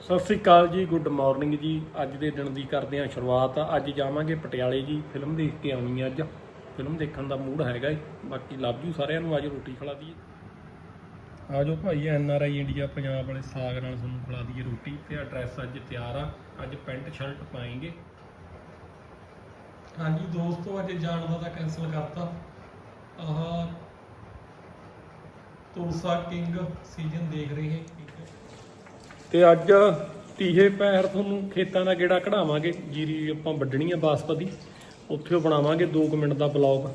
ਸਤਿ ਸ੍ਰੀ ਅਕਾਲ ਜੀ good morning ਜੀ। ਅੱਜ ਦੇ ਦਿਨ ਦੀ ਕਰਦੇ ਹਾਂ ਸ਼ੁਰੂਆਤ। ਅੱਜ ਜਾਵਾਂਗੇ ਪਟਿਆਲੇ ਜੀ ਫਿਲਮ ਦੇਖ ਕੇ ਆਉਣੀ ਅੱਜ। ਫਿਲਮ ਦੇਖਣ ਦਾ ਮੂਡ ਹੈਗਾ ਏ। ਬਾਕੀ ਲਵ ਯੂ ਸਾਰਿਆਂ ਨੂੰ ਅੱਜ ਰੋਟੀ ਖਿਲਾ ਦਈਏ। ਆਜੋ ਭਾਈ N R I India Punjab ਵਾਲੇ ਸਾਗ ਨਾਲ ਤੁਹਾਨੂੰ ਖਿਲਾ ਦਈਏ ਰੋਟੀ। ਤੇ ਐਡਰੈਸ ਅੱਜ ਤਿਆਰ ਆ। ਅੱਜ ਪੈਂਟ ਸ਼ਰਟ ਪਾਏਂਗੇ। ਹਾਂਜੀ ਦੋਸਤੋ ਅੱਜ ਜਾਣ ਦਾ ਤਾਂ ਕੈਨਸਲ ਕਰਤਾ। ਆਹ ਤੁਲਸਾ ਕਿੰਗ ਸੀਜ਼ਨ ਦੇਖ ਰਹੇ ਹੈ। ਤੇ ਅੱਜ ਤੀਹੇ ਪੈਰ ਤੁਹਾਨੂੰ ਖੇਤਾਂ ਦਾ ਗੇੜਾ ਕਢਾਵਾਂਗੇ। ਜੀਰੀ ਆਪਾਂ ਵੱਢਣੀ ਆ ਬਾਸਪਤੀ। ਉੱਥੇ ਉਹ ਬਣਾਵਾਂਗੇ 2 ਮਿੰਟ ਦਾ ਬਲੌਗ,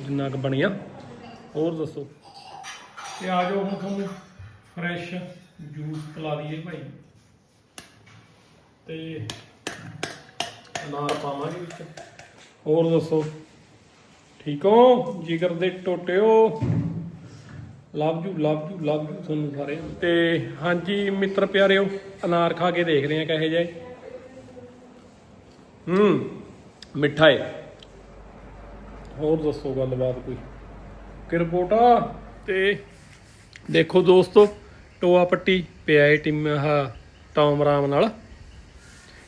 ਜਿੰਨਾ ਕੁ ਬਣਿਆ। ਹੋਰ ਦੱਸੋ? ਤੇ ਆ ਜਾਓ ਹੁਣ ਤੁਹਾਨੂੰ ਫਰੈਸ਼ ਜੂਸ ਪਿਲਾ ਦਈਏ ਭਾਈ। ਤੇ ਅਨਾਰ ਪਾਵਾਂਗੇ ਵਿੱਚ। ਹੋਰ ਦੱਸੋ? ਠੀਕ ਹੋ? ਜਿਗਰ ਦੇ ਟੋਟਿਓ love you love you love you ਤੁਹਾਨੂੰ ਸਾਰੇ ਤੇ ਹਾਂਜੀ, ਮਿੱਤਰ ਪਿਆਰਿਓ, ਅਨਾਰ ਖਾ ਕੇ ਦੇਖਦੇ ਆ ਕਹੇ ਜਾਏ ਹੂੰ, ਮਿੱਠਾ ਹੈ ਹੋਰ ਦੱਸੋ ਗੱਲਬਾਤ ਕੋਈ? ਕਿਰਪੋਟਾ ਤੇ ਦੇਖੋ ਦੋਸਤੋ, ਟੋਆ ਪੱਟੀ ਪਿਆ ਏ ਟਿਮ, ਆਹ ਟੌਮ ਰਾਮ ਨਾਲ।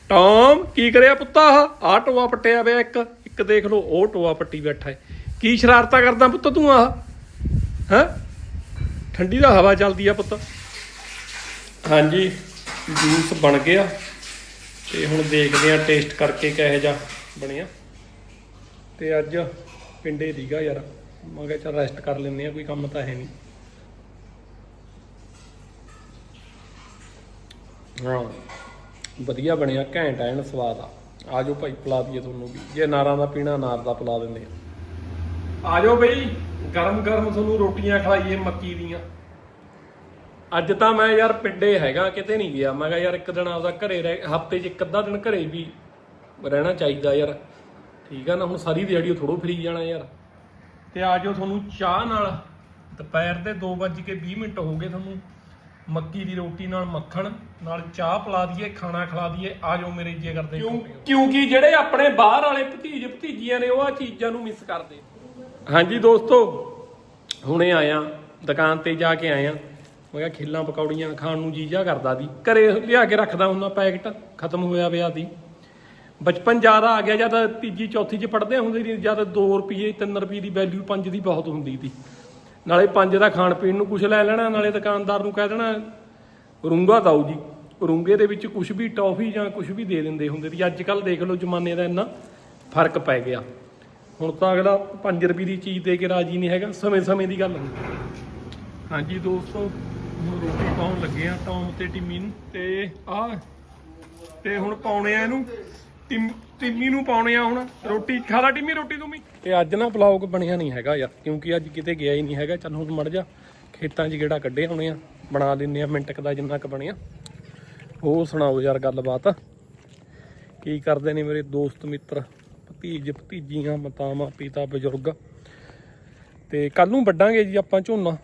ਟੌਮ, ਕੀ ਕਰਿਆ ਪੁੱਤਾ ਆਹ? ਆਹ ਟੋਆ ਪੱਟਿਆ ਪਿਆ ਇੱਕ ਇੱਕ ਦੇਖ ਲਓ, ਉਹ ਟੋਆ ਪੱਟੀ ਬੈਠਾ ਏ। ਕੀ ਸ਼ਰਾਰਤਾਂ ਕਰਦਾ ਪੁੱਤ ਤੂੰ ਆਹ? ਹੈਂ? ਠੰਡੀ ਦਾ ਹਵਾ ਚੱਲਦੀ ਆ ਪੁੱਤ। ਹਾਂਜੀ, ਜੂਸ ਬਣ ਗਿਆ ਤੇ ਹੁਣ ਦੇਖਦੇ ਆ ਟੇਸਟ ਕਰਕੇ ਕਿਹੋ ਜਿਹਾ ਬਣਿਆ। ਤੇ ਅੱਜ ਪਿੰਡੇ ਦੀਗਾ ਯਾਰ। ਮੈਂ ਕਿਹਾ ਚੱਲ ਰੈਸਟ ਕਰ ਲੈਂਦੇ ਆ, ਕੋਈ ਕੰਮ ਤਾਂ ਹੈ ਨਹੀਂ ਹਾਂ, ਵਧੀਆ ਬਣਿਆ, ਘੈਂਟ ਐਨ ਸਵਾਦ ਆ। ਆਜੋ ਭਾਈ, ਪਿਲਾ ਦਈਏ ਤੁਹਾਨੂੰ ਵੀ। ਜੇ ਨਾਰਾਂ ਦਾ ਪੀਣਾ ਨਾਰ ਦਾ ਪਿਲਾ ਦਿੰਦੇ ਆ। ਆਜੋ ਬਈ। ਗਰਮ ਗਰਮ ਤੁਹਾਨੂੰ ਰੋਟੀਆਂ ਖਵਾਈਏ ਮੱਕੀ ਦੀਆਂ। ਅੱਜ ਤਾਂ ਮੈਂ ਯਾਰ ਪਿੰਡੇ ਹੈਗਾ ਕਿਤੇ ਨਹੀਂ ਗਿਆ। ਮੈਂ ਕਿਹਾ ਯਾਰ ਇੱਕ ਦਿਨ ਆਪਦਾ ਘਰੇ ਰਹਿ ਹਫ਼ਤੇ 'ਚ ਇੱਕ ਅੱਧਾ ਦਿਨ ਘਰੇ ਵੀ ਰਹਿਣਾ ਚਾਹੀਦਾ ਯਾਰ। ਠੀਕ ਆ ਨਾ ਹੁਣ ਸਾਰੀ ਦਿਹਾੜੀ ਥੋੜੋ ਫਰੀ ਜਾਣਾ ਯਾਰ। ਤੇ ਆਜੋ ਤੁਹਾਨੂੰ ਚਾਹ ਨਾਲ। ਦੁਪਹਿਰ ਦੇ 2:20 ਮਿੰਟ ਹੋ ਗਏ ਤੁਹਾਨੂੰ ਮੱਕੀ ਦੀ ਰੋਟੀ ਨਾਲ ਮੱਖਣ ਨਾਲ ਚਾਹ ਪਿਲਾ ਦਈਏ ਖਾਣਾ ਖਿਲਾ ਦਈਏ। ਆਜੋ ਮੇਰੇ ਜੀ ਕਰਦੇ ਕਿਉਂਕਿ ਜਿਹੜੇ ਆਪਣੇ ਬਾਹਰ ਵਾਲੇ ਭਤੀਜ ਭਤੀਜੀਆਂ ਨੇ ਉਹ ਆ ਚੀਜ਼ਾਂ ਨੂੰ ਮਿਸ ਕਰਦੇ ਹਾਂਜੀ ਦੋਸਤੋ, ਹੁਣੇ ਆਇਆ, ਦੁਕਾਨ ਤੇ ਜਾ ਕੇ ਆਇਆ। ਮੈਂ ਕਿਹਾ ਖਿੱਲਾਂ ਪਕੌੜੀਆਂ ਖਾਣ ਨੂੰ ਜੀ ਜੀਜਾ ਕਰਦਾ ਦੀ ਘਰੇ ਲਿਆ ਕੇ ਰੱਖਦਾ ਹੁੰਦਾ ਪੈਕਟ, ਖਤਮ ਹੋਇਆ ਪਿਆ ਦੀ ਬਚਪਨ ਜ਼ਿਆਦਾ ਆ ਗਿਆ ਜਦ ਤੀਜੀ, ਚੌਥੀ ਚ ਪੜਦੇ ਹੁੰਦੇ ਸੀ ਜਦ 2 ਰੁਪਏ 3 ਰੁਪਏ ਦੀ ਵੈਲਿਊ 5 ਦੀ ਬਹੁਤ ਹੁੰਦੀ ਸੀ। ਨਾਲੇ 5 ਦਾ ਖਾਣ ਪੀਣ ਨੂੰ ਕੁਝ ਲੈ ਲੈਣਾ, ਨਾਲੇ ਦੁਕਾਨਦਾਰ ਨੂੰ ਕਹਿ ਦੇਣਾ, ਰੂੰਗਾ ਦਓ ਜੀ। ਰੂੰਗੇ ਦੇ ਵਿੱਚ ਕੁਝ ਵੀ ਟੌਫੀ ਜਾਂ ਕੁਝ ਵੀ ਦੇ ਦਿੰਦੇ ਹੁੰਦੇ ਸੀ। ਅੱਜ ਕੱਲ ਦੇਖ ਲਓ ਜ਼ਮਾਨੇ ਦਾ ਇੰਨਾ ਫ਼ਰਕ ਪੈ ਗਿਆ। ਹੁਣ ਤਾਂ ਅਗਲਾ 5 ਰੁਪਏ ਦੀ ਚੀਜ਼ ਦੇ ਕੇ ਰਾਜੀ ਨਹੀਂ ਹੈਗਾ ਸਮੇਂ ਸਮੇਂ ਦੀ ਗੱਲ ਹੁੰਦੀ ਹਾਂਜੀ ਦੋਸਤੋ ਹੁਣ ਰੋਟੀ ਪਾਉਣ ਲੱਗੇ ਆ ਟੌਮ ਤੇ ਟਿੰਮੀ ਨੂੰ ਤੇ ਆ ਤੇ ਹੁਣ ਪਾਉਣੇ ਆ ਇਹਨੂੰ। ਟਿਮ ਨੂੰ ਪਾਉਣੇ ਆ ਹੁਣ। ਰੋਟੀ ਖਾ ਲਾ ਟਿੰਮੀ ਰੋਟੀ ਤੂੰ ਵੀ। ਤੇ ਅੱਜ ਨਾ ਬਲੌਗ ਬਣਿਆ ਨਹੀਂ ਹੈਗਾ ਯਾਰ ਕਿਉਂਕਿ ਅੱਜ ਕਿਤੇ ਗਿਆ ਹੀ ਨਹੀਂ ਹੈਗਾ। ਚੱਲ ਹੁਣ ਮੜ ਜਾ ਖੇਤਾਂ 'ਚ ਗੇੜਾ ਕੱਢੇ ਆਉਣੇ ਆ ਬਣਾ ਦਿੰਨੇ ਆ ਮਿੰਟ ਕੁ ਦਾ ਜਿੰਨਾ ਕੁ ਬਣਿਆ। ਹੋਰ ਸੁਣਾਓ ਯਾਰ ਗੱਲਬਾਤ। ਕੀ ਕਰਦੇ ਨੇ ਮੇਰੇ ਦੋਸਤ ਮਿੱਤਰ? ਭਤੀਜ ਭਤੀਜੀਆਂ, ਮਾਤਾਵਾਂ, ਪਿਤਾ, ਬਜ਼ੁਰਗ। ਤੇ ਕੱਲ ਨੂੰ ਵੱਡਾਂਗੇ ਜੀ ਆਪਾਂ ਝੋਨਾ।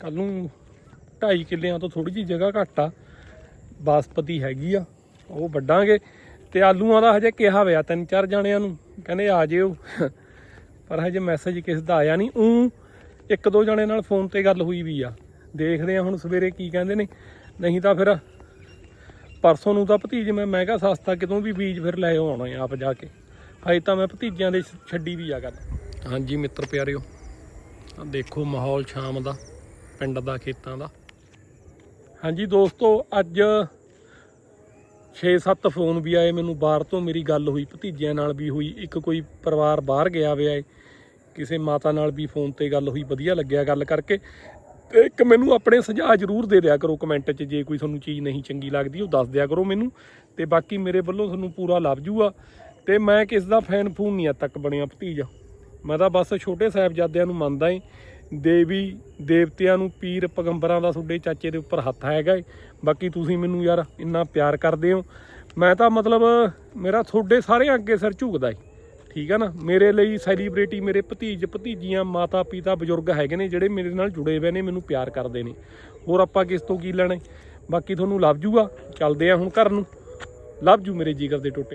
ਕੱਲ ਨੂੰ 2.5 ਕਿੱਲਿਆਂ ਤੋਂ ਥੋੜੀ ਜਿਹੀ ਜਗ੍ਹਾ ਘੱਟ ਆ। ਬਾਸਪਤੀ ਹੈਗੀ ਆ, ਉਹ ਵੱਡਾਂਗੇ ਤੇ ਆਲੂਆਂ ਦਾ ਹਜੇ ਕਿਹਾ ਹੋਇਆ ਤਿੰਨ ਚਾਰ ਜਣਿਆਂ ਨੂੰ, ਕਹਿੰਦੇ ਆ ਜਿਓ। ਪਰ ਹਜੇ ਮੈਸੇਜ ਕਿਸ ਦਾ ਆਇਆ ਨਹੀਂ। ਉਹ ਇੱਕ ਦੋ ਜਣੇ ਨਾਲ ਫੋਨ ਤੇ ਗੱਲ ਹੋਈ ਵੀ ਆ। ਦੇਖਦੇ ਆ ਹੁਣ ਸਵੇਰੇ ਕੀ ਕਹਿੰਦੇ ਨੇ। ਨਹੀਂ ਤਾਂ ਫਿਰ ਪਰਸੋਂ ਨੂੰ ਤਾਂ ਭਤੀਜ ਮੈਂ ਮਹਿੰਗਾ ਸਸਤਾ ਕਿਤੋਂ ਵੀ ਬੀਜ ਫਿਰ ਲੈ ਆਉਣਾ ਹੈ ਆਪ ਜਾ ਕੇ। ਹਜੇ ਤਾਂ ਮੈਂ ਭਤੀਜਿਆਂ ਦੇ ਛੱਡੀ ਵੀ ਆ ਗੱਲ। ਹਾਂਜੀ ਮਿੱਤਰ ਪਿਆਰਿਓ ਆ ਦੇਖੋ ਮਾਹੌਲ ਸ਼ਾਮ ਦਾ ਪਿੰਡ ਦਾ ਖੇਤਾਂ ਦਾ। ਹਾਂਜੀ ਦੋਸਤੋ ਅੱਜ 6-7 ਫੋਨ ਵੀ ਆਏ ਮੈਨੂੰ ਬਾਹਰ ਤੋਂ ਮੇਰੀ ਗੱਲ ਹੋਈ ਭਤੀਜਿਆਂ ਨਾਲ ਵੀ ਹੋਈ ਇੱਕ ਕੋਈ ਪਰਿਵਾਰ ਬਾਹਰ ਗਿਆ ਹੋਇਆ ਏ ਕਿਸੇ ਮਾਤਾ ਨਾਲ ਵੀ ਫੋਨ ਤੇ ਗੱਲ ਹੋਈ ਵਧੀਆ ਲੱਗਿਆ ਗੱਲ ਕਰਕੇ। ਤੇ ਇੱਕ ਮੈਨੂੰ ਆਪਣੇ ਸੁਝਾਅ ਜ਼ਰੂਰ ਦੇ ਦਿਆ ਕਰੋ ਕਮੈਂਟ 'ਚ ਜੇ ਕੋਈ ਤੁਹਾਨੂੰ ਚੀਜ਼ ਨਹੀਂ ਚੰਗੀ ਲੱਗਦੀ ਉਹ ਦੱਸ ਦਿਆ ਕਰੋ ਮੈਨੂੰ ਤੇ ਬਾਕੀ ਮੇਰੇ ਵੱਲੋਂ ਤੁਹਾਨੂੰ ਪੂਰਾ ਲੱਭ ਜੂਗਾ ਤੇ ਮੈਂ ਕਿਸ ਦਾ ਫੈਨ ਫੂਨ ਨਹੀਂ ਅੱਜ ਤੱਕ ਬਣਿਆ ਭਤੀਜਾ। ਮੈਂ ਤਾਂ ਬਸ ਛੋਟੇ ਸਾਹਿਬਜ਼ਾਦਿਆਂ ਨੂੰ ਮੰਨਦਾ ਏ ਦੇਵੀ ਦੇਵਤਿਆਂ ਨੂੰ ਪੀਰ ਪਗੰਬਰਾਂ ਦਾ ਤੁਹਾਡੇ ਚਾਚੇ ਦੇ ਉੱਪਰ ਹੱਥ ਹੈਗਾ ਏ। ਬਾਕੀ ਤੁਸੀਂ ਮੈਨੂੰ ਯਾਰ ਇੰਨਾ ਪਿਆਰ ਕਰਦੇ ਹੋ। ਮੈਂ ਤਾਂ ਮਤਲਬ ਮੇਰਾ ਤੁਹਾਡੇ ਸਾਰਿਆਂ ਅੱਗੇ ਸਿਰ ਝੁਕਦਾ ਏ। ਠੀਕ ਆ ਨਾ? ਮੇਰੇ ਲਈ ਸੈਲੀਬ੍ਰਿਟੀ ਮੇਰੇ ਭਤੀਜ ਭਤੀਜੀਆਂ ਮਾਤਾ ਪਿਤਾ ਬਜ਼ੁਰਗ ਹੈਗੇ ਨੇ ਜਿਹੜੇ ਮੇਰੇ ਨਾਲ ਜੁੜੇ ਹੋਏ ਨੇ, ਮੈਨੂੰ ਪਿਆਰ ਕਰਦੇ ਨੇ। ਹੋਰ ਆਪਾਂ ਕਿਸ ਤੋਂ ਕੀ ਲੈਣਾ ਬਾਕੀ ਤੁਹਾਨੂੰ ਲੱਭ ਜੂਗਾ। ਚੱਲਦੇ ਆ ਹੁਣ ਘਰ ਨੂੰ। ਲੱਭ ਜੂ ਮੇਰੇ ਜਿਗਰ ਦੇ ਟੋਟੇ।